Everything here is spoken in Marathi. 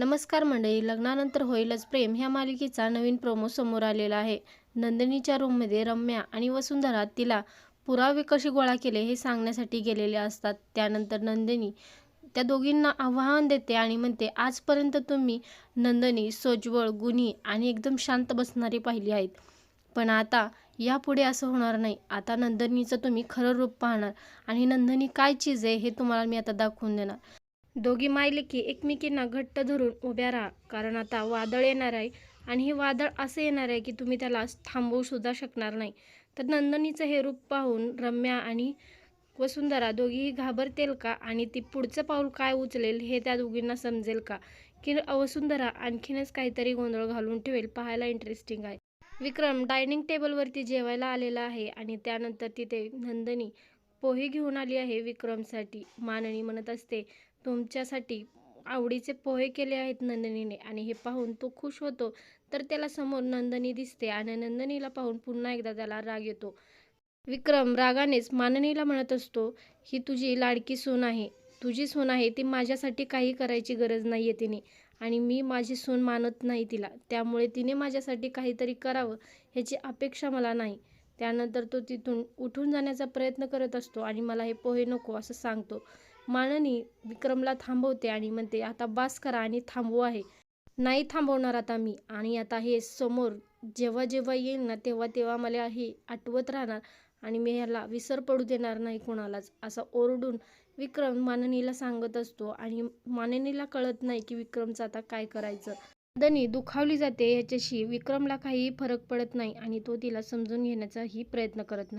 नमस्कार मंडळी लग्नानंतर होईलच प्रेम ह्या मालिकेचा नवीन प्रोमो समोर आलेला आहे. नंदिनीच्या रूममध्ये रम्या आणि वसुंधरा तिला पुरावे कसे गोळा केले हे सांगण्यासाठी गेलेले असतात. त्यानंतर नंदिनी त्या दोघींना आव्हान देते आणि म्हणते आजपर्यंत तुम्ही नंदिनी सोज्वळ गुणी आणि एकदम शांत बसणारी पाहिली आहेत. पण आता यापुढे असं होणार नाही. आता नंदिनीचं तुम्ही खरं रूप पाहणार आणि नंदिनी काय चीज आहे हे तुम्हाला मी आता दाखवून देणार. दोघी मायलेकी एकमेकींना घट्ट धरून उभ्या राहा कारण आता वादळ येणार आहे आणि हे वादळ असं येणार आहे की तुम्ही त्याला थांबवू सुद्धा शकणार नाही. तर नंदनीचं हे रूप पाहून रम्या आणि वसुंधरा दोघीही घाबरतील का आणि ती पुढचं पाऊल काय उचलेल हे त्या दोघींना समजेल का? की वसुंधरा आणखीनच काहीतरी गोंधळ घालून ठेवेल पाहायला इंटरेस्टिंग आहे. विक्रम डायनिंग टेबलवरती जेवायला आलेला आहे आणि त्यानंतर तिथे नंदनी पोहे घेऊन आली आहे विक्रमसाठी. माननी म्हणत असते तुमच्यासाठी आवडीचे पोहे केले आहेत नंदिनीने आणि हे पाहून तो खुश होतो. तर त्याला समोर नंदनी दिसते आणि नंदनीला पाहून पुन्हा एकदा त्याला राग येतो. विक्रम रागानेच माननीला म्हणत असतो ही तुझी लाडकी सून आहे. तुझी सून आहे ती माझ्यासाठी काही करायची गरज नाही आहे तिने आणि मी माझी सून मानत नाही तिला. त्यामुळे तिने माझ्यासाठी काहीतरी करावं ह्याची अपेक्षा मला नाही. त्यानंतर तो तिथून उठून जाण्याचा प्रयत्न करत असतो आणि मला हे पोहे नको असं सांगतो. माननी विक्रमला थांबवते आणि म्हणते आता बास करा आणि थांबवू आहे. नाही थांबवणार आता मी. आणि आता हे समोर जेव्हा जेव्हा येईल ना तेव्हा तेव्हा मला हे आठवत राहणार आणि मी ह्याला विसर पडू देणार नाही कोणालाच असं ओरडून विक्रम माननीला सांगत असतो. आणि माननीला कळत नाही की विक्रमचं आता काय करायचं. दनी दुखावली जाते. ह्याच्याशी विक्रमला काहीही फरक पडत नाही आणि तो तिला समजून घेण्याचाही प्रयत्न करत नाही.